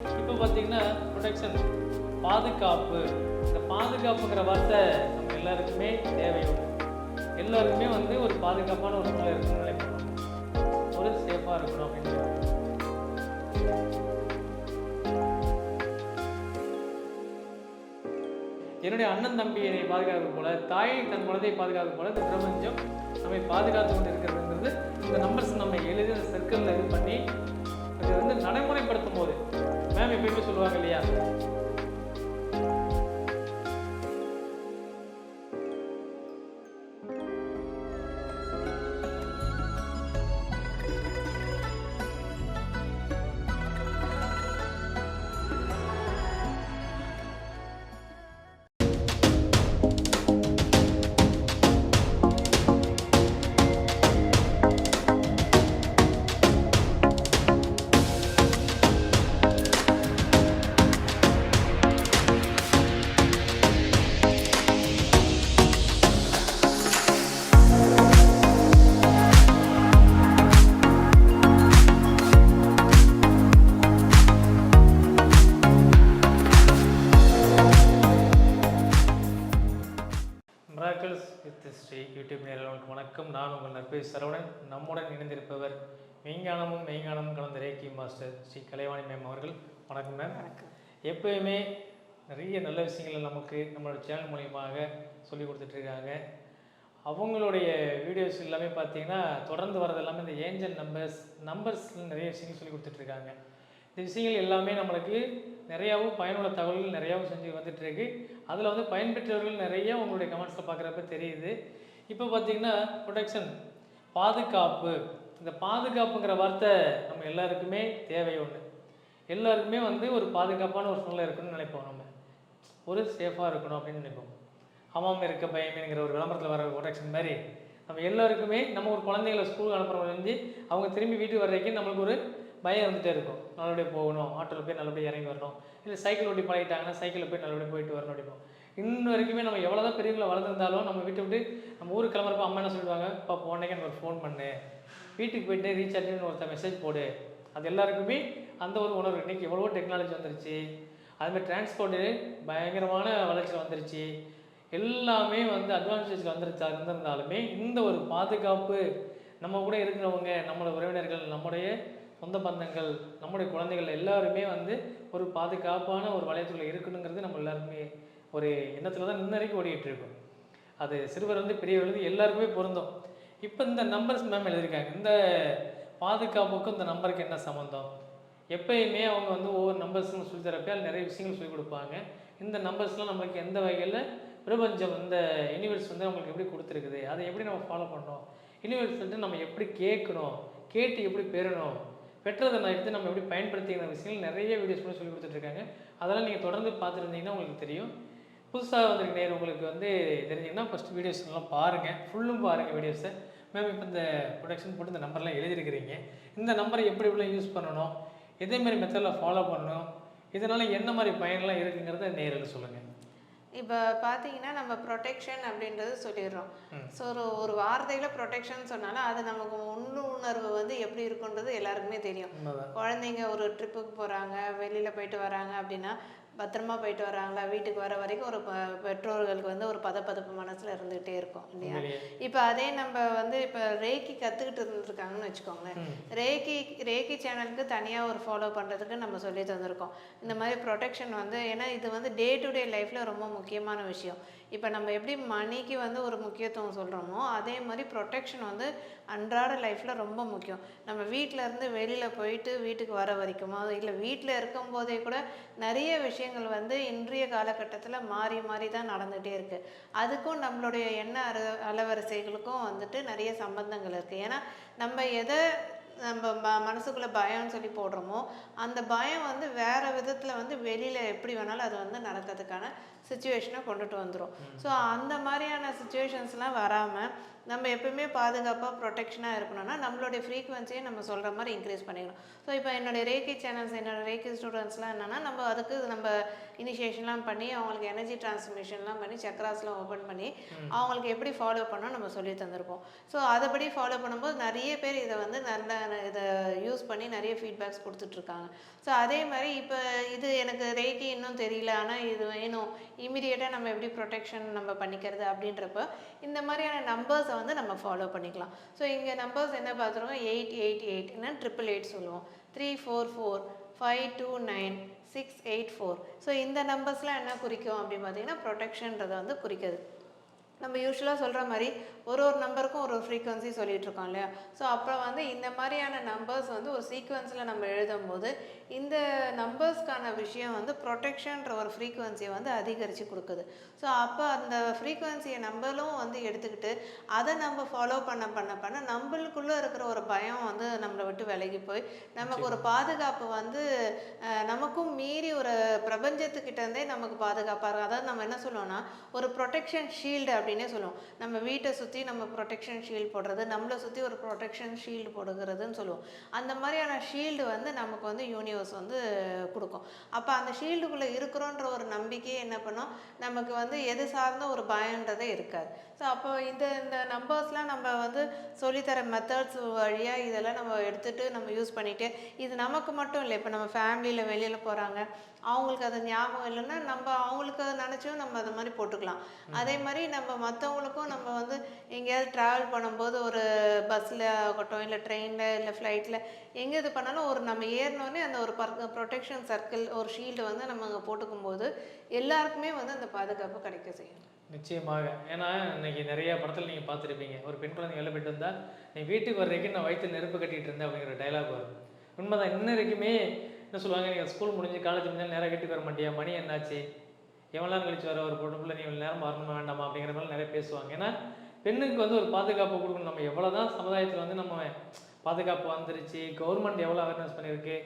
இப்போ பார்த்தீங்கன்னா ப்ரொடெக்ஷன் பாதுகாப்பு. இந்த பாதுகாப்புங்கிற வார்த்தை நம்ம எல்லாருக்குமே தேவை எல்லாருக்குமே வந்து ஒரு பாதுகாப்பான ஒரு சூழல் இருக்கணும் நினைக்கணும் ஒரு சேஃபாக இருக்கணும் அப்படின்னு. என்னுடைய அண்ணன் தம்பி என்னை பாதுகாக்கும் போல தாய் தன் குழந்தையை பாதுகாக்கும் போல இந்த பிரபஞ்சம் நம்மை பாதுகாத்து கொண்டு இருக்கிறதுங்கிறது இந்த நம்பர்ஸ் நம்ம எழுதி அந்த சர்க்கிளில் இது பண்ணி அதை வந்து நடைமுறைப்படுத்தும் போது மேம் எப்பயுமே சொல்லுவாங்க இல்லையா? நற்பே சரவணன் நம்முடன் இணைந்திருப்பவர். மெய்ஞானமும் மெய்ஞானமும் கலந்த reiki master Sri Kalaivani ma'am அவர்கள். வணக்கம் மேம் எப்பயுமே நிறைய நல்ல விஷயங்களை நமக்கு நம்மளோட சேனல் மூலியமாக சொல்லி கொடுத்துட்ருக்காங்க அவங்களுடைய வீடியோஸ் எல்லாமே பார்த்தீங்கன்னா தொடர்ந்து வரது எல்லாமே இந்த ஏஞ்சல் நம்பர்ஸ் நம்பர்ஸ் நிறைய விஷயங்கள் சொல்லி கொடுத்துட்ருக்காங்க இந்த விஷயங்கள் எல்லாமே நம்மளுக்கு நிறையாவும் பயனுள்ள தகவல்கள் நிறையாவும் செஞ்சு வந்துட்டுருக்கு அதில் வந்து பயன்பெற்றவர்கள் நிறைய உங்களுடைய கமெண்ட்ஸில் பார்க்குறப்ப தெரியுது. இப்போ பார்த்தீங்கன்னா ப்ரொடெக்ஷன் பாதுகாப்பு. இந்த பாதுகாப்புங்கிற வார்த்தை நம்ம எல்லாருக்குமே தேவை ஒன்று எல்லாருக்குமே வந்து ஒரு பாதுகாப்பான ஒரு சூழ்நிலை இருக்குன்னு நினைப்போம் நம்ம. ஒரு சேஃபாக இருக்கணும் அப்படின்னு நினைப்போம். அம்மாவும் இருக்க பயமேங்கிற ஒரு விளம்பரத்தில் வர ப்ரொடெக்ஷன் மாதிரி நம்ம எல்லாருக்குமே நம்ம ஒரு குழந்தைங்கள ஸ்கூலுக்கு அனுப்புகிறவங்க வந்து அவங்க திரும்பி வீட்டுக்கு வர வரைக்கும் நம்மளுக்கு ஒரு பயம் வந்துட்டே இருக்கும். நல்லபடியாக போகணும் ஆட்டோவில் போய் நல்லபடியாக இறங்கி வரணும். இல்லை சைக்கிள் ஓட்டி பழகிட்டாங்கன்னா சைக்கிளில் போய் நல்லபடியாக போயிட்டு வரணும் அப்படிப்போம் இன்ன வரைக்குமே நம்ம எவ்வளோ தான் பெரியவங்களை வளர்ந்துருந்தாலும் நம்ம வீட்டை விட்டு நம்ம ஊருக்கு கிளம்புறப்ப அம்மா என்ன சொல்லிடுவாங்க? இப்போ போனேங்க எனக்கு ஒரு ஃபோன் பண்ணு. வீட்டுக்கு போயிட்டு ரீசார்ஜ்னு ஒருத்தர் மெசேஜ் போடு. அது எல்லாருக்குமே அந்த ஒரு உணர்வு. இன்றைக்கி எவ்வளவோ டெக்னாலஜி வந்துருச்சு. அதுமாதிரி டிரான்ஸ்போர்ட்டு பயங்கரமான வளர்ச்சி வந்துருச்சு. எல்லாமே வந்து அட்வான்டேஜில் வந்துருச்சா? இருந்திருந்தாலுமே இந்த ஒரு பாதுகாப்பு நம்ம கூட இருக்கிறவங்க நம்மளோட உறவினர்கள் நம்முடைய சொந்த பந்தங்கள் நம்முடைய குழந்தைகள் எல்லாருமே வந்து ஒரு பாதுகாப்பான ஒரு வளையத்துக்குள்ளே இருக்கணுங்கிறது நம்ம எல்லாருமே ஒரு எண்ணத்தில் தான் இன்ன வரைக்கும் ஓடிட்டு இருக்கும் அது சிறுவர் வந்து பெரியவர் வந்து எல்லாருக்குமே பொருந்தும். இப்போ இந்த நம்பர்ஸ் மேம் எழுதியிருக்காங்க. இந்த பாதுகாப்புக்கும் இந்த நம்பருக்கு என்ன சம்மந்தம் எப்பயுமே அவங்க வந்து ஒவ்வொரு நம்பர்ஸும் சொல்லி தரப்ப அதில் நிறைய விஷயங்கள் சொல்லிக் கொடுப்பாங்க. இந்த நம்பர்ஸ்லாம் நம்மளுக்கு எந்த வகையில் பிரபஞ்சம் இந்த யூனிவர்ஸ் வந்து நம்மளுக்கு எப்படி கொடுத்துருக்குது? அதை எப்படி நம்ம ஃபாலோ பண்ணோம் யூனிவர்ஸ் வந்து நம்ம எப்படி கேட்கணும்? கேட்டு எப்படி பெறணும்? பெற்றதை நான் எடுத்து நம்ம எப்படி பயன்படுத்திக்கிற விஷயங்கள் நிறைய வீடியோஸ் கூட சொல்லி கொடுத்துட்ருக்காங்க அதெல்லாம் நீங்கள் தொடர்ந்து பார்த்துருந்தீங்கன்னா உங்களுக்கு தெரியும். புதுசாக வந்திருக்க நேரம் உங்களுக்கு வந்து தெரிஞ்சிங்கன்னா ஃபஸ்ட் வீடியோஸ் எல்லாம் பாருங்கள் ஃபுல்லும் பாருங்கள் வீடியோஸை மேம் இப்போ இந்த ப்ரொடக்ஷன் போட்டு இந்த நம்பர்லாம் எழுதியிருக்கிறீங்க. இந்த நம்பரை எப்படி எப்படிலாம் யூஸ் பண்ணணும்? எதே மாதிரி மெத்தடில் ஃபாலோ பண்ணணும்? இதனால் என்ன மாதிரி பயன்லாம் இருக்குங்கிறத நேரில் சொல்லுங்கள் இப்போ பார்த்தீங்கன்னா நம்ம ப்ரொடெக்ஷன் அப்படின்றது சொல்லிடுறோம். ஸோ ஒரு ஒரு வார்த்தையில் ப்ரொடெக்ஷன் சொன்னாலும் அது நமக்கு உள்ளுணர்வு வந்து எப்படி இருக்குன்றது எல்லாருக்குமே தெரியும். குழந்தைங்க ஒரு ட்ரிப்புக்கு போகிறாங்க வெளியில் போயிட்டு வராங்க அப்படின்னா பத்திரமா போயிட்டு வராங்களா? வீட்டுக்கு வர வரைக்கும் ஒரு பெற்றோர்களுக்கு வந்து ஒரு பதப்பதப்பு மனசில் இருந்துகிட்டே இருக்கும் இல்லையா? இப்போ அதே நம்ம வந்து இப்போ ரேக்கி கற்றுக்கிட்டு இருந்திருக்காங்கன்னு வச்சுக்கோங்களேன். ரேக்கி ரேக்கி சேனலுக்கு தனியாக ஒரு ஃபாலோ பண்ணுறதுக்கு நம்ம சொல்லி தந்திருக்கோம். இந்த மாதிரி ப்ரொடெக்ஷன் வந்து ஏன்னா இது வந்து டே டு டே லைஃப்பில் ரொம்ப முக்கியமான விஷயம். இப்போ நம்ம எப்படி மணிக்கு வந்து ஒரு முக்கியத்துவம் சொல்கிறோமோ அதே மாதிரி ப்ரொடெக்ஷன் வந்து அன்றாட லைஃப்பில் ரொம்ப முக்கியம். நம்ம வீட்டில் இருந்து வெளியில் போயிட்டு வீட்டுக்கு வர வரைக்குமோ இல்லை வீட்டில் இருக்கும்போதே கூட நிறைய விஷயங்கள் வந்து இன்றைய காலகட்டத்தில் மாறி மாறி தான் நடந்துகிட்டே இருக்குது அதுக்கும் நம்மளுடைய எண்ண அர அலவரிசைகளுக்கும் வந்துட்டு நிறைய சம்பந்தங்கள் இருக்குது ஏன்னா நம்ம எதை நம்ம ம மனசுக்குள்ளே பயம்னு சொல்லி போடுறோமோ அந்த பயம் வந்து வேறு விதத்தில் வந்து வெளியில் எப்படி வேணாலும் அது வந்து நடக்கிறதுக்கான சுச்சுவேஷனை கொண்டுட்டு வந்துடும் ஸோ அந்த மாதிரியான சுச்சுவேஷன்ஸ்லாம் வராமல் நம்ம எப்பவுமே பாதுகாப்பாக ப்ரொடெக்ஷனாக இருக்கணும்னா நம்மளுடைய ஃப்ரீக்குவன்சியை நம்ம சொல்கிற மாதிரி இன்க்ரீஸ் பண்ணிக்கணும். ஸோ இப்போ என்னுடைய ரேக்கி சேனல்ஸ் என்னோட ரேக்கி ஸ்டூடெண்ட்ஸ்லாம் என்னென்னா நம்ம அதுக்கு நம்ம இனிஷியேஷன்லாம் பண்ணி அவங்களுக்கு எனர்ஜி டிரான்ஸ்மிஷன்லாம் பண்ணி சக்ராஸ்லாம் ஓப்பன் பண்ணி அவங்களுக்கு எப்படி ஃபாலோ பண்ணணும் நம்ம சொல்லி தந்திருப்போம் ஸோ அதைப்படி ஃபாலோ பண்ணும்போது நிறைய பேர் இதை வந்து நல்ல இதை யூஸ் பண்ணி நிறைய ஃபீட்பேக்ஸ் கொடுத்துட்ருக்காங்க. ஸோ அதே மாதிரி இப்போ இது எனக்கு ரேக்கி இன்னும் தெரியல ஆனால் இது வேணும். இமீடியட்டாக நம்ம எப்படி ப்ரொடெக்ஷன் நம்ம பண்ணிக்கிறது அப்படின்றப்ப இந்த மாதிரியான நம்பர்ஸை வந்து நம்ம ஃபாலோ பண்ணிக்கலாம். ஸோ இங்கே நம்பர்ஸ் என்ன பார்த்துருக்கோம்? எயிட் எயிட் எயிட் என்ன ட்ரிபிள் எயிட் சொல்லுவோம். Three four four five two nine six eight four so இந்த நம்பர்ஸ்லாம் என்ன குறிக்கும் அப்படின்னு பார்த்தீங்கன்னா ப்ரொடெக்ஷன்றதை வந்து குறிக்குது. நம்ம யூஸ்வலாக சொல்கிற மாதிரி ஒரு ஒரு நம்பருக்கும் ஒரு ஒரு ஃப்ரீக்வன்சி சொல்லிகிட்ருக்கோம் இருக்கோம் இல்லையா? ஸோ அப்புறம் வந்து இந்த மாதிரியான நம்பர்ஸ் வந்து ஒரு சீக்வன்ஸில் நம்ம எழுதும்போது இந்த நம்பர்ஸ்க்கான விஷயம் வந்து ப்ரொடெக்ஷன்ற ஒரு ஃப்ரீக்வன்சியை வந்து அதிகரித்து கொடுக்குது. ஸோ அப்போ அந்த ஃப்ரீக்வன்சியை நம்மளும் வந்து எடுத்துக்கிட்டு அதை நம்ம ஃபாலோ பண்ண பண்ண பண்ண நம்மளுக்குள்ளே இருக்கிற ஒரு பயம் வந்து நம்மளை விட்டு விலகி போய் நமக்கு ஒரு பாதுகாப்பு வந்து நமக்கும் மீறி ஒரு பிரபஞ்சத்துக்கிட்ட இருந்தே நமக்கு பாதுகாப்பாக இருக்கும். அதாவது நம்ம என்ன சொல்லுவோம்னா ஒரு ப்ரொடெக்ஷன் ஷீல்டு அப்படின்னே சொல்லுவோம். நம்ம வீட்டை சுற்றி நம்ம ப்ரொடெக்ஷன் ஷீல்டு போடுறது நம்மளை சுற்றி ஒரு ப்ரொடெக்ஷன் ஷீல்டு போடுகிறதுன்னு சொல்லுவோம். அந்த மாதிரியான ஷீல்டு வந்து நமக்கு வந்து யூனிவர்ஸ் வந்து கொடுக்கும். அப்போ அந்த ஷீல்டுக்குள்ளே இருக்கிறோன்ற ஒரு நம்பிக்கையே என்ன பண்ணோம்? நமக்கு வந்து எது சார்ந்த ஒரு பயன்றதே இருக்காது. ஸோ அப்போ இந்த இந்த நம்பர்ஸ்லாம் நம்ம வந்து சொல்லித்தர மெத்தட்ஸ் வழியாக இதெல்லாம் நம்ம எடுத்துகிட்டு நம்ம யூஸ் பண்ணிவிட்டு இது நமக்கு மட்டும் இல்லை இப்போ நம்ம ஃபேமிலியில் வெளியில் போகிறாங்க அவங்களுக்கு அது ஞாபகம் இல்லைன்னா நம்ம அவங்களுக்கு நினச்சும் நம்ம அது மாதிரி போட்டுக்கலாம். அதே மாதிரி நம்ம மற்றவங்களுக்கும் நம்ம வந்து எங்கேயாவது ட்ராவல் பண்ணும்போது ஒரு பஸ்ஸில் ஆகட்டும் இல்லை ட்ரெயினில் இல்லை ஃப்ளைட்டில் எங்கே இது பண்ணாலும் ஒரு நம்ம ஏறினோடனே அந்த ஒரு ப்ரொடெக்ஷன் சர்க்கிள் ஒரு ஷீல்டு வந்து நம்ம அங்கே போட்டுக்கும் போது எல்லாருக்குமே வந்து அந்த பாதுகாப்பு கிடைக்க செய்யும். நிச்சயமாக. ஏன்னா இன்னைக்கு நிறைய படத்தில் நீங்கள் பார்த்துருப்பீங்க. ஒரு பெண் குழந்தை வெளில போயிட்டு வந்தா நீ வீட்டுக்கு வர்றதுக்கு நான் வயிற்று நெருப்பு கட்டிட்டு இருந்தேன் அப்படிங்கிற டைலாக் வரும். உண்மைதான் இன்ன வரைக்குமே என்ன சொல்லுவாங்க நீங்கள் ஸ்கூல் முடிஞ்சு காலேஜ் முடிஞ்சாலும் நேராக வீட்டுக்கு வர மாட்டியா? மணி என்னாச்சு? எவ்வளோ நேரம் கழிச்சு வர? ஒரு பொண்ணுக்குள்ள நீ இவ்வளோ நேரம் வரணுமா வேண்டாமா? அப்படிங்கிற மாதிரி நிறைய பேசுவாங்க. ஏன்னா பெண்ணுக்கு வந்து ஒரு பாதுகாப்பு கொடுக்கணும். நம்ம எவ்வளோ தான் சமுதாயத்தில் வந்து நம்ம பாதுகாப்பு வந்துருச்சு கவர்மெண்ட் எவ்வளோ அவேர்னஸ் பண்ணியிருக்கு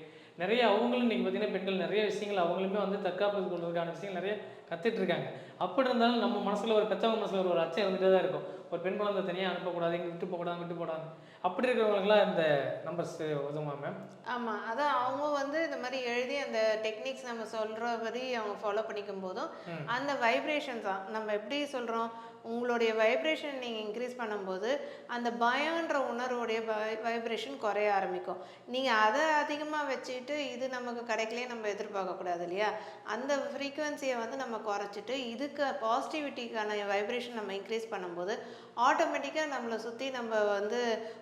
நிறைய அவங்களும் இன்றைக்கி பார்த்தீங்கன்னா பெண்கள் நிறைய விஷயங்கள் அவங்களுமே வந்து தற்காப்பு கொள்வதற்கான விஷயங்கள் நிறைய கற்றுட்ருக்காங்க அப்படி இருந்தாலும் நம்ம மனசுல ஒரு பெற்றவங்க மனசுல ஒரு அச்சம் இருந்துகிட்டே தான் இருக்கும். ஒரு பெண் குழந்தை தனியாக அனுப்பக்கூடாது இங்கே விட்டு போகக்கூடாது விட்டு போடாது அப்படி இருக்கிறவங்களுக்குலாம் இந்த நம்பர்ஸ் உதவுமா மேம் ஆமாம் அதான் அவங்க வந்து இந்த மாதிரி எழுதி அந்த டெக்னிக்ஸ் நம்ம சொல்கிறபடி அவங்க ஃபாலோ பண்ணிக்கும் போதும். அந்த வைப்ரேஷன்ஸ் தான். நம்ம எப்படி சொல்கிறோம் உங்களுடைய வைப்ரேஷன் நீங்கள் இன்க்ரீஸ் பண்ணும்போது அந்த பயன்ற உணர்வுடைய வைப்ரேஷன் குறைய ஆரம்பிக்கும். நீங்கள் அதை அதிகமாக வச்சுட்டு இது நமக்கு கிடைக்கலையே நம்ம எதிர்பார்க்கக்கூடாது இல்லையா? அந்த ஃப்ரீக்குவென்சியை வந்து நம்ம குறைச்சிட்டு இதுக்கு பாசிட்டிவிட்டிக்கான வைப்ரேஷன் நம்ம இன்க்ரீஸ் பண்ணும்போது ஆட்டோமேட்டிக்காக நம்மளை சுற்றி நம்ம வந்து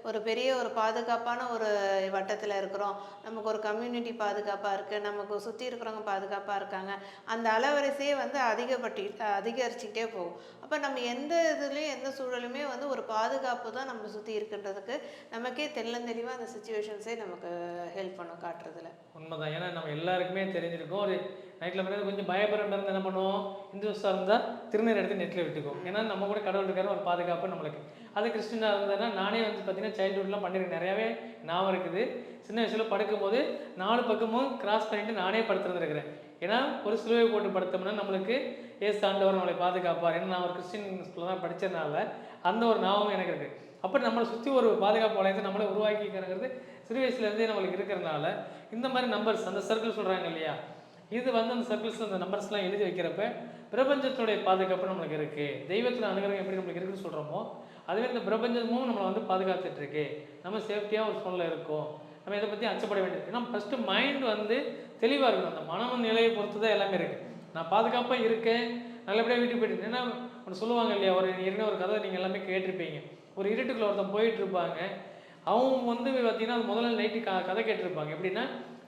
ஒரு பெரிய ஒரு பாதுகாப்பான ஒரு வட்டத்தில் இருக்கிறோம். நமக்கு ஒரு கம்யூனிட்டி பாதுகாப்பாக இருக்குது நமக்கு சுற்றி இருக்கிறவங்க பாதுகாப்பாக இருக்காங்க. அந்த அலவரிசையே வந்து அதிகப்பட்டி அதிகரிச்சுக்கிட்டே போகும். அப்போ நம்ம எந்த இதுலேயும் எந்த சூழலுமே வந்து ஒரு பாதுகாப்பு தான் நம்ம சுற்றி இருக்கின்றதுக்கு நமக்கே தெள்ளந்தெளிவாக அந்த சுச்சுவேஷன்ஸே நமக்கு ஹெல்ப் பண்ணும் காட்டுறதுல. உண்மைதான். ஏன்னா நம்ம எல்லாருக்குமே தெரிஞ்சிருக்கோம். ஒரு நைட்டில் மட்டும் கொஞ்சம் பயப்படம் இருந்து என்ன பண்ணுவோம்? இந்துஸ்தாக இருந்தால் திருநீர் எடுத்து நெட்டில் விட்டுக்கும் ஏன்னா நம்ம கூட கடவுள் இருக்காரு ஒரு பாதுகாப்பு நம்மளுக்கு. அது கிறிஸ்டினாக இருந்ததுன்னா நானே வந்து பார்த்தீங்கன்னா சைல்டுஹுட்லாம் பண்ணியிருக்கேன் நிறையாவே ஞாபகம் இருக்குது. சின்ன வயசில் படுக்கும்போது நாலு பக்கமும் கிராஸ் பண்ணிட்டு நானே படுத்துருந்துருக்கிறேன். ஏன்னா ஒரு சிலுவை போட்டு படுத்தோம்னா நம்மளுக்கு ஏசு ஆண்டவர் நம்மளை பாதுகாப்பார். ஏன்னா நான் ஒரு கிறிஸ்டின் ஸ்கூலில் தான் படித்ததுனால அந்த ஒரு ஞாபகம் எனக்கு இருக்குது அப்போ நம்மளை சுற்றி ஒரு பாதுகாப்பு வளையத்தை நம்மளே உருவாக்கிக்கிறங்கிறது சிறு வயசுலேருந்தே நம்மளுக்கு இருக்கிறனால இந்த மாதிரி நம்பர்ஸ் அந்த சர்க்கிள் சொல்கிறாங்க இல்லையா? இது வந்து அந்த சர்க்கிள்ஸ் அந்த நம்பர்ஸ்லாம் எழுதி வைக்கிறப்ப பிரபஞ்சத்துடைய பாதுகாப்பு நம்மளுக்கு இருக்குது தெய்வத்தில் அனுகிரகம் எப்படி நம்மளுக்கு இருக்குன்னு சொல்கிறோமோ அதுவே இந்த பிரபஞ்சமும் நம்மளை வந்து பாதுகாத்துட்டு இருக்கு. நம்ம சேஃப்டியாக ஒரு சூழ்நிலை இருக்கோம். நம்ம இதை பற்றி அச்சப்பட வேண்டியது ஏன்னா ஃபஸ்ட்டு மைண்ட் வந்து தெளிவாக இருக்கணும். அந்த மனம் நிலையை பொறுத்து தான் எல்லாமே இருக்குது நான் பாதுகாப்பாக இருக்கேன். நல்லபடியாக வீட்டுக்கு போயிட்டு ஏன்னா ஒன்று சொல்லுவாங்க இல்லையா? ஒரு ஏற்கனவே ஒரு கதை நீங்கள் எல்லாமே கேட்டிருப்பீங்க. ஒரு இருட்டுக்குள்ள ஒருத்தன் போயிட்டு இருப்பாங்க. அவங்க வந்து பார்த்தீங்கன்னா அது முதல்ல நைட்டு க கதை கேட்டிருப்பாங்க. எப்படின்னா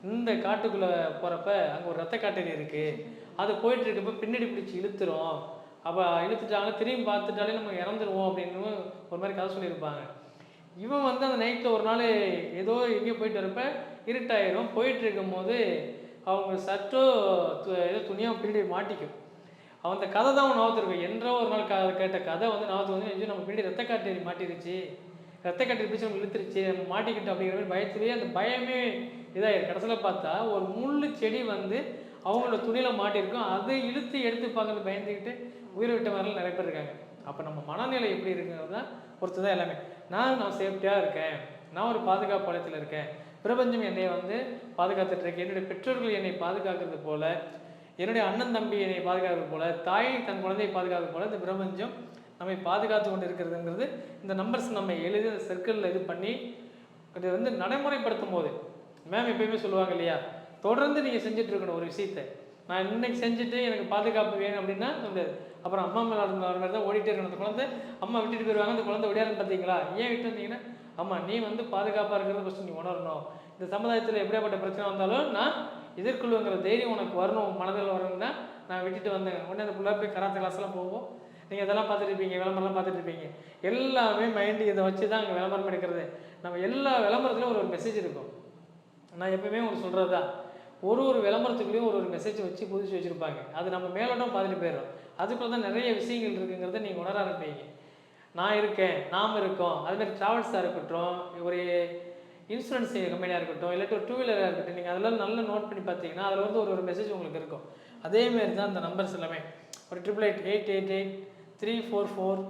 இந்த காட்டுக்குள்ளே போகிறப்ப அங்கே ஒரு ரத்த காட்டேரி இருக்குது அது போயிட்டு இருக்கப்ப பின்னாடி பிடிச்சி இழுத்துரும். அப்போ இழுத்துட்டாங்க திரும்பி பார்த்துட்டாலே நம்ம இறந்துருவோம் அப்படின்னு ஒரு மாதிரி கதை சொல்லியிருப்பாங்க. இவன் வந்து அந்த நைட்டில் ஒரு நாள் ஏதோ எங்கேயோ போயிட்டு வரப்ப இருட்டாயிரும். போயிட்டு இருக்கும்போது அவங்க சட்டோ து- ஏதோ துணியாக பின்னாடி மாட்டிக்கும். அவன் அந்த கதை தான் அவன் நவத்திருக்கும் என்றோ ஒரு நாள் க கேட்ட கதை வந்து நவத்து வந்து நம்ம பின்னாடி ரத்த காட்டேரி மாட்டிருச்சு. ரத்த கட்டி பிடிச்சி நம்ம இழுத்துருச்சு நம்ம மாட்டிக்கிட்டோம் அப்படிங்கிற மாதிரி பயத்துலேயே அந்த பயமே இதாயிருக்கு கடைசியில் பார்த்தா ஒரு முள்ளு செடி வந்து அவங்களோட துணியில் மாட்டியிருக்கும் அதை இழுத்து எடுத்து பார்க்கறது பயந்துக்கிட்டு உயிரை விட்ட மாதிரிலாம் நிறைய பேர் இருக்காங்க. அப்போ நம்ம மனநிலை எப்படி இருக்குங்கிறது தான் பொறுத்து தான் எல்லாமே. நான் நான் சேஃப்டியாக இருக்கேன். நான் ஒரு பாதுகாப்பு வளத்தில் இருக்கேன். பிரபஞ்சம் என்னை வந்து பாதுகாத்துட்டு இருக்கு. என்னுடைய பெற்றோர்கள் என்னை பாதுகாக்கிறது போல என்னுடைய அண்ணன் தம்பி என்னை பாதுகாக்கிறது போல தாய் தன் குழந்தையை பாதுகாக்கிறது போல இந்த பிரபஞ்சம் நம்மை பாதுகாத்து கொண்டு இருக்கிறதுங்கிறது இந்த நம்பர்ஸ் நம்ம எழுதி அந்த சர்க்கிளில் இது பண்ணி இது வந்து நடைமுறைப்படுத்தும் போது மேம் எப்பயுமே சொல்லுவாங்க இல்லையா? தொடர்ந்து நீங்கள் செஞ்சுட்டு இருக்கணும் ஒரு விஷயத்தை. நான் இன்னைக்கு செஞ்சுட்டு எனக்கு பாதுகாப்பு வேணும் அப்படின்னா முடியாது அப்புறம் அம்மா மேலே வர மாதிரி தான் ஓடிட்டே இருக்கணும். அந்த குழந்தை அம்மா விட்டுட்டு போயிடுவாங்க அந்த குழந்தை விடையாருன்னு பார்த்தீங்களா ஏன் விட்டு வந்தீங்கன்னா அம்மா நீ வந்து பாதுகாப்பாக இருக்கிறத ஃபஸ்ட்டு நீ உணரணும். இந்த சமுதாயத்தில் எப்படியாப்பட்ட பிரச்சனை வந்தாலும் நான் எதிர்கொள்ளுங்கிற தைரியம் உனக்கு வரணும் மனதில் வரணும்னா நான் விட்டுட்டு வந்தேன். உடனே அந்த பிள்ளை போய் கராத்த கிளாஸ்லாம் போவோம் நீங்கள் இதெல்லாம் பார்த்துட்ருப்பீங்க விளம்பரம்லாம் பார்த்துட்ருப்பீங்க எல்லாமே மைண்டு இதை வச்சு தான் அங்கே விளம்பரம் எடுக்கிறது. நம்ம எல்லா விளம்பரத்துலையும் ஒரு ஒரு மெசேஜ் இருக்கும். நான் எப்பயுமே உங்களுக்கு சொல்கிறது தான் ஒரு ஒரு விளம்பரத்துக்குள்ளேயும் ஒரு ஒரு மெசேஜ் வச்சு புதுச்சு வச்சுருப்பாங்க. அது நம்ம மேலோட்டம் பார்த்துட்டு போயிடும். அதுக்குள்ள தான் நிறைய விஷயங்கள் இருக்குங்கிறத நீங்கள் உணர ஆரம்பிப்பீங்க. நான் இருக்கேன் நாம் இருக்கோம். அதுமாதிரி ட்ராவல்ஸாக இருக்கட்டும் ஒரு இன்சூரன்ஸ் கம்பெனியாக இருக்கட்டும் இல்லாட்டி ஒரு டூ வீலராக இருக்கட்டும் நீங்கள் அதெல்லாம் நல்லா நோட் பண்ணி பார்த்தீங்கன்னா அதில் வந்து ஒரு ஒரு மெசேஜ் உங்களுக்கு இருக்கும். அதேமாரி தான் இந்த நம்பர்ஸ் எல்லாமே. ஒரு triple eight eight eight eight three four four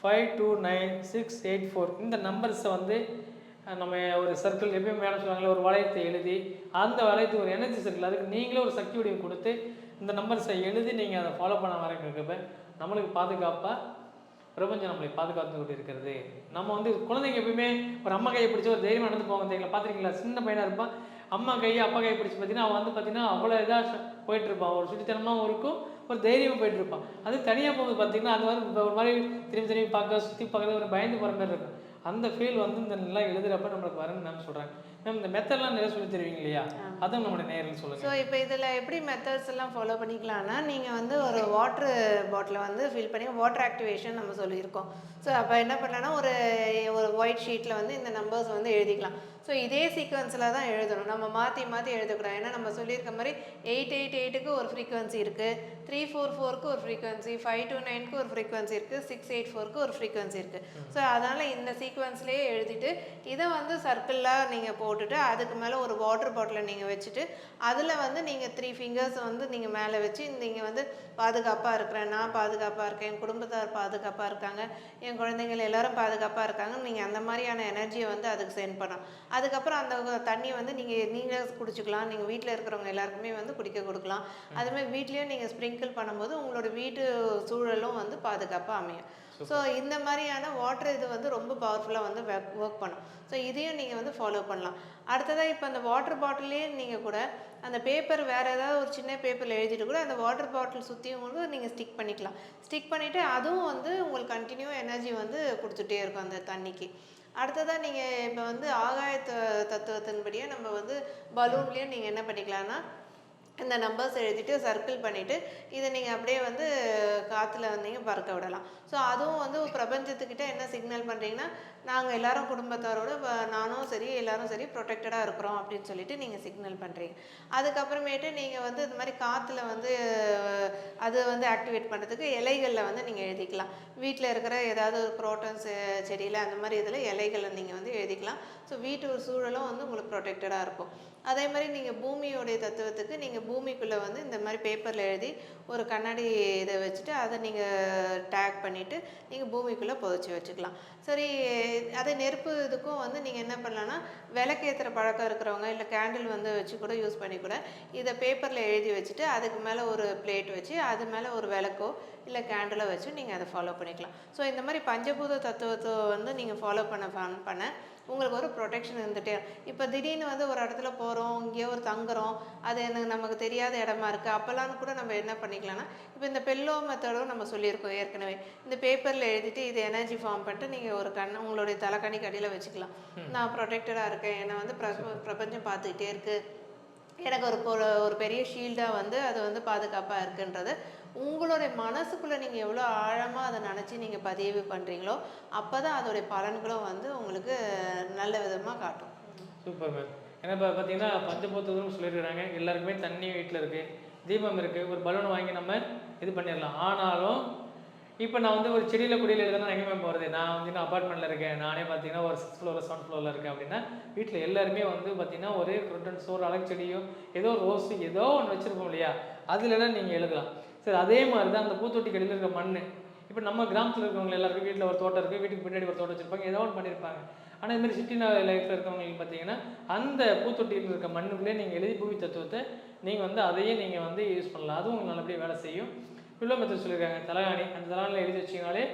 five two nine six eight four இந்த நம்பர்ஸை வந்து நம்ம ஒரு சர்க்கிள் எப்பயும் மேடம் சொல்லுவாங்களே ஒரு வளையத்தை எழுதி அந்த வளையத்துக்கு ஒரு எனர்ஜி சர்க்கிள் அதுக்கு நீங்களே ஒரு சக்தி வடிவம் கொடுத்து இந்த நம்பர்ஸை எழுதி நீங்கள் அதை ஃபாலோ பண்ண வரக்கிறப்ப நம்மளுக்கு பாதுகாப்பாக பிரபஞ்சம் நம்மளை பாதுகாத்து கொண்டு இருக்கிறது நம்ம வந்து குழந்தைங்க எப்பயுமே ஒரு அம்மா கையை பிடிச்சி ஒரு தைரியமாக நடந்து போவாங்க தெரியுங்களா? பார்த்துருக்கீங்களா சின்ன பையனாக இருப்பான் அம்மா கையை அப்பா கையை பிடிச்சி பார்த்தீங்கன்னா அவன் வந்து பார்த்தீங்கன்னா அவ்வளோ இதாக போயிட்டு இருப்பான். ஒரு சுட்டித்தனமாகவும் இருக்கும் ஒரு தைரியமாக போயிட்டு இருப்பான். அது தனியாக போகும்போது பார்த்தீங்கன்னா அது வந்து ஒரு மாதிரி திரும்பி திரும்பி பார்க்க சுற்றி பார்க்கறது ஒரு பயந்து போகிற மாதிரி இருக்கும். அந்த ஃபீல் வந்து இந்த நல்லா எழுதுறப்ப நம்மளுக்கு வரணும்னு மேம் சொல்கிறாங்க மேம் இந்த மெத்தட்லாம் நிறைய சொல்லி தருவீங்க இல்லையா? அதுவும் நம்மளுடைய நேரில் சொல்லுங்கள் ஸோ இப்போ இதில் எப்படி மெத்தட்ஸ் எல்லாம் ஃபாலோ பண்ணிக்கலாம்னா நீங்கள் வந்து ஒரு வாட்டர் பாட்டிலை வந்து ஃபில் பண்ணி வாட்டர் ஆக்டிவேஷன் நம்ம சொல்லியிருக்கோம். ஸோ அப்போ என்ன பண்ணலாம்னா ஒரு ஒரு ஒயிட் ஷீட்டில் வந்து இந்த நம்பர்ஸ் வந்து எழுதிக்கலாம். ஸோ இதே சீக்வன்ஸில் தான் எழுதணும். நம்ம மாற்றி மாற்றி எழுதக்கூடாது. ஏன்னா நம்ம சொல்லியிருக்க மாதிரி எயிட் எயிட் எயிட்டுக்கு ஒரு ஃப்ரீக்வன்சி இருக்குது த்ரீ ஃபோர் ஃபோருக்கு ஒரு ஃப்ரீக்வன்சி ஃபைவ் டூ நைனுக்கு ஒரு ஃப்ரீக்வன்சி இருக்குது சிக்ஸ் எயிட் ஃபோருக்கு ஒரு ஃப்ரீக்வன்சி இருக்குது ஸோ அதனால் இந்த சீக்வன்ஸ்லேயே எழுதிட்டு இதை வந்து சர்க்கிளாக நீங்கள் போட்டுட்டு அதுக்கு மேலே ஒரு வாட்டர் பாட்டிலை நீங்கள் வச்சுட்டு அதில் வந்து நீங்கள் த்ரீ ஃபிங்கர்ஸ் வந்து நீங்கள் மேலே வச்சு நீங்கள் வந்து பாதுகாப்பாக இருக்கிறேன் நான் பாதுகாப்பாக இருக்கேன் என் குடும்பத்தார் பாதுகாப்பாக இருக்காங்க என் குழந்தைங்கள் எல்லாரும் பாதுகாப்பாக இருக்காங்க நீங்கள் அந்த மாதிரியான எனர்ஜியை வந்து அதுக்கு சென்ட் பண்ணலாம் அதுக்கப்புறம் அந்த தண்ணியை வந்து நீங்கள் நீங்களே குடிச்சுக்கலாம் நீங்கள் வீட்டில் இருக்கிறவங்க எல்லாருக்குமே வந்து குடிக்க கொடுக்கலாம். அதுமாதிரி வீட்லேயும் நீங்கள் ஸ்ப்ரிங்கிள் பண்ணும்போது உங்களோட வீட்டு சூழலும் வந்து பாதுகாப்பாக அமையும். ஸோ இந்த மாதிரியான வாட்டர் இது வந்து ரொம்ப பவர்ஃபுல்லாக வந்து ஒர்க் பண்ணும். ஸோ இதையும் நீங்கள் வந்து ஃபாலோ பண்ணலாம். அடுத்ததாக இப்போ அந்த வாட்டர் பாட்டிலே நீங்கள் கூட அந்த பேப்பர் வேறு ஏதாவது ஒரு சின்ன பேப்பரில் எழுதிட்டு கூட அந்த வாட்டர் பாட்டில் சுற்றியும் வந்து நீங்கள் ஸ்டிக் பண்ணிக்கலாம். ஸ்டிக் பண்ணிவிட்டு அதுவும் வந்து உங்களுக்கு கண்டினியூ எனர்ஜி வந்து கொடுத்துட்டே இருக்கும் அந்த தண்ணிக்கு. அடுத்ததாக நீங்கள் இப்போ வந்து ஆகாய தத்துவத்தின்படியே நம்ம வந்து பலூன்லேயும் நீங்கள் என்ன பண்ணிக்கலாம்னா இந்த நம்பர்ஸ் எழுதிட்டு சர்க்கிள் பண்ணிவிட்டு இதை நீங்கள் அப்படியே வந்து காற்றுல வந்தீங்க பறக்க விடலாம். ஸோ அதுவும் வந்து பிரபஞ்சத்துக்கிட்ட என்ன சிக்னல் பண்ணுறீங்கன்னா நாங்கள் எல்லாரும் குடும்பத்தாரோட நானும் சரி எல்லாரும் சரி ப்ரொடெக்டடாக இருக்கிறோம் அப்படின்னு சொல்லிட்டு நீங்கள் சிக்னல் பண்ணுறீங்க அதுக்கப்புறமேட்டு நீங்கள் வந்து இந்த மாதிரி காற்றுல வந்து அது வந்து ஆக்டிவேட் பண்ணுறதுக்கு இலைகளில் வந்து நீங்கள் எழுதிக்கலாம். வீட்டில் இருக்கிற ஏதாவது ஒரு குரோட்டன்ஸ் செடியில் அந்த மாதிரி இதில் இலைகளை நீங்கள் வந்து எழுதிக்கலாம். ஸோ வீட்டு ஒரு சூழலும் வந்து உங்களுக்கு ப்ரொடெக்டடாக இருக்கும். அதே மாதிரி நீங்கள் பூமியோடைய தத்துவத்துக்கு நீங்கள் பூமிக்குள்ளே வந்து இந்த மாதிரி பேப்பரில் எழுதி ஒரு கண்ணாடி இதை வச்சுட்டு அதை நீங்கள் டேக் பண்ணிவிட்டு நீங்கள் பூமிக்குள்ளே புதைச்சி வச்சுக்கலாம். சரி அதே நெருப்பு இதுக்கும் வந்து நீங்கள் என்ன பண்ணலான்னா விளக்கேற்றுற பழக்கம் இருக்கிறவங்க இல்லை கேண்டில் வந்து வச்சு கூட யூஸ் பண்ணி கூட இதை பேப்பரில் எழுதி வச்சுட்டு அதுக்கு மேலே ஒரு பிளேட் வச்சு அது மேலே ஒரு விளக்கோ இல்லை கேண்டிலோ வச்சு நீங்கள் அதை ஃபாலோ பண்ணிக்கலாம். ஸோ இந்த மாதிரி பஞ்சபூத தத்துவத்தை வந்து நீங்கள் ஃபாலோ பண்ண பண்ண பண்ண உங்களுக்கு ஒரு ப்ரொடெக்ஷன் இருந்துகிட்டே இப்போ திடீர்னு வந்து ஒரு இடத்துல போகிறோம் இங்கேயோ ஒரு தங்குறோம் அது எனக்கு நமக்கு தெரியாத இடமா இருக்குது அப்போல்லாம் கூட நம்ம என்ன பண்ணிக்கலாம்னா இப்போ இந்த பெல்லோ மெத்தடும் நம்ம சொல்லியிருக்கோம் ஏற்கனவே. இந்த பேப்பரில் எழுதிட்டு இது எனர்ஜி ஃபார்ம் பண்ணிட்டு நீங்கள் ஒரு கண் உங்களுடைய தலைக்கணி கடியில் வச்சுக்கலாம். நான் ப்ரொடெக்டடாக இருக்கேன் என்னை வந்து பிர- பிரபஞ்சம் பார்த்துக்கிட்டே இருக்குது எனக்கு ஒரு பொ- ஒரு பெரிய ஷீல்டாக வந்து அது வந்து பாதுகாப்பாக இருக்குன்றது. உங்களுடைய மனசுக்குள்ளே நீங்கள் எவ்வளோ ஆழமாக அதை நினச்சி நீங்கள் பதிவு பண்ணுறீங்களோ அப்போ தான் அதோடைய பலன்களும் வந்து உங்களுக்கு நல்ல விதமாக காட்டும். சூப்பர் மேம் ஏன்னா இப்போ பார்த்தீங்கன்னா பஞ்சபூத்தம்னு சொல்லியிருக்கிறாங்க. எல்லாருக்குமே தண்ணி வீட்டில் இருக்குது தீபம் இருக்குது ஒரு பலூன் வாங்கி நம்ம இது பண்ணிடலாம். ஆனாலும் இப்போ நான் வந்து ஒரு செடியில் குடியில் எழுதுனா எங்கேயுமே போகிறது நான் வந்து நான் அப்பார்ட்மெண்ட்டில் இருக்கேன். நானே பார்த்தீங்கன்னா ஒரு சிக்ஸ் ஃப்ளோரில் செவன் ஃப்ளோரில் இருக்கேன் அப்படின்னா வீட்டில் எல்லாருமே வந்து பார்த்தீங்கன்னா ஒரு குரட்டன்ஸ் ஒரு அழகு செடியோ ஏதோ ரோஸு ஏதோ ஒன்று வச்சுருப்போம் இல்லையா? அதுலலாம் நீங்கள் எழுதலாம். சரி அதே மாதிரி தான் அந்த பூத்தொட்டி கடியில் இருக்கிற மண் இப்போ நம்ம கிராமத்தில் இருக்கவங்க எல்லாருக்கும் வீட்டில் ஒரு தோட்டம் இருக்குது வீட்டுக்கு பின்னாடி ஒரு தோட்டம் வச்சுருப்பாங்க. ஏதோ ஒன்று பண்ணியிருப்பாங்க ஆனால் இந்த மாதிரி சிட்டி லைஃப்பில் இருக்கவங்களுக்கு பார்த்தீங்கன்னா அந்த பூத்தொட்டியில் இருக்க மண்ணுக்குள்ளே நீங்கள் எழுதி பூமி தத்துவத்தை நீங்கள் வந்து அதையே நீங்கள் வந்து யூஸ் பண்ணலாம். அதுவும் உங்களுக்கு நல்லபடியாக வேலை செய்யும். பில்லோ மெத்தட் சொல்லியிருக்காங்க. தலகாணி. அந்த தலகாணியில் எழுதி வச்சிங்கனாலே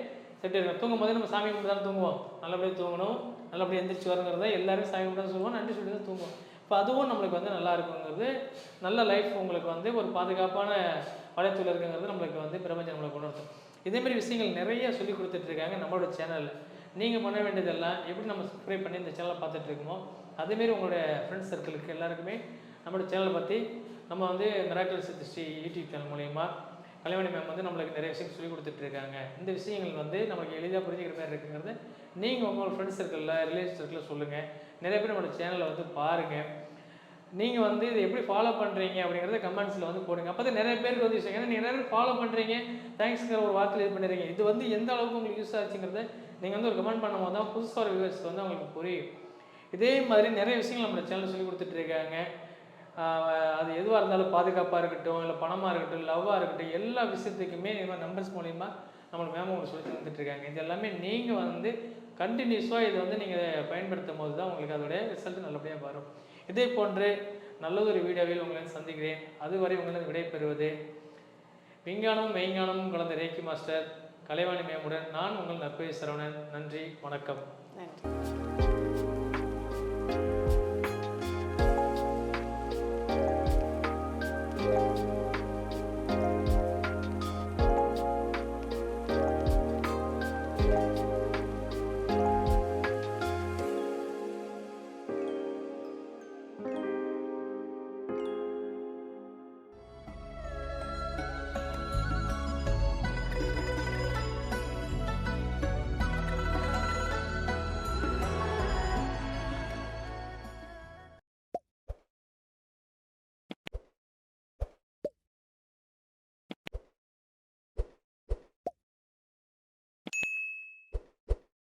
செட் இருக்கும் தூங்கும் போது நம்ம சாமி கும்பிட்டு தான் தூங்குவோம். நல்லபடியாக தூங்கணும். நல்லபடியாக எந்திரிச்சு வரங்கிறத எல்லாரும் சாமி கும்பிட்டு தான் சொல்லுவோம். நன்றி சொல்லி தான் தூங்குவோம். இப்போ அதுவும் நம்மளுக்கு வந்து நல்லா இருக்குங்கிறது நல்ல லைஃப் உங்களுக்கு வந்து ஒரு பாதுகாப்பான வளையத்தில் இருக்குங்கிறது நம்மளுக்கு வந்து பிரபஞ்சம் நம்மளுக்கு உணர்த்தும் இதேமாரி விஷயங்கள் நிறைய சொல்லி கொடுத்துட்டு இருக்காங்க நம்மளோட சேனலில் நீங்கள் பண்ண வேண்டியதெல்லாம் எப்படி நம்ம சப்ஸ்கிரைப் பண்ணி இந்த சேனலை பார்த்துட்டு இருக்கோமோ அதேமாரி உங்களுடைய ஃப்ரெண்ட்ஸ் சர்க்கிளுக்கு எல்லாருக்குமே நம்மளோட சேனலை பற்றி நம்ம வந்து மிராக்கல் சித்திஸ்ரீ யூடியூப் சேனல் மூலயமா கலைவாணி மேம் வந்து நம்மளுக்கு நிறைய விஷயம் சொல்லி கொடுத்துட்டு இருக்காங்க இந்த விஷயங்கள் வந்து நமக்கு எளிதாக புரிஞ்சுக்கிற மாதிரி இருக்குங்கிறது நீங்கள் உங்களோட ஃப்ரெண்ட்ஸ் சர்க்கிளில் ரிலேஷன் சர்க்கிளில் சொல்லுங்கள் நிறைய பேர் நம்மளோட சேனலை வந்து பாருங்கள் நீங்கள் வந்து இதை எப்படி ஃபாலோ பண்ணுறீங்க அப்படிங்கிறத கமெண்ட்ஸில் வந்து போடுங்க. அப்போ தான் நிறைய பேருக்கு வந்து விஷயம் ஏன்னா நீங்கள் நிறைய பேர் ஃபாலோ பண்ணுறீங்க தேங்க்ஸ்ங்கிற ஒரு வார்த்தையில் இது பண்ணுறீங்க இது வந்து எந்த அளவுக்கு உங்களுக்கு யூஸ் ஆச்சுங்கிறத நீங்கள் வந்து ஒரு கமெண்ட் பண்ணும்போது தான் புதுசாக ஒரு வியூவர்ஸ் வந்து அவங்களுக்கு புரியும். இதே மாதிரி நிறைய விஷயங்கள் நம்மளோட சேனலில் சொல்லி கொடுத்துட்டு இருக்காங்க அது எதுவாக இருந்தாலும் பாதுகாப்பாக இருக்கட்டும் இல்லை பணமாக இருக்கட்டும் லவ்வாக இருக்கட்டும் எல்லா விஷயத்துக்குமே இது மாதிரி நம்பர்ஸ் மூலிமா நம்மளுக்கு மேம் உங்களுக்கு சொல்லி தந்துட்டு இருக்காங்க இது எல்லாமே நீங்கள் வந்து கண்டினியூஸாக இதை வந்து நீங்கள் பயன்படுத்தும் போது தான் உங்களுக்கு அதோடைய ரிசல்ட் நல்லபடியாக வரும். இதே போன்று நல்லதொரு வீடியோவில் உங்களை சந்திக்கிறேன். அதுவரை உங்களிடம் விடைபெறுவது விஞ்ஞானமும் மெய்ஞானமும் கலந்த ரேக்கி மாஸ்டர் கலைவாணி மேமுடன் நான் உங்கள் நற்பை சரவணன். நன்றி வணக்கம்.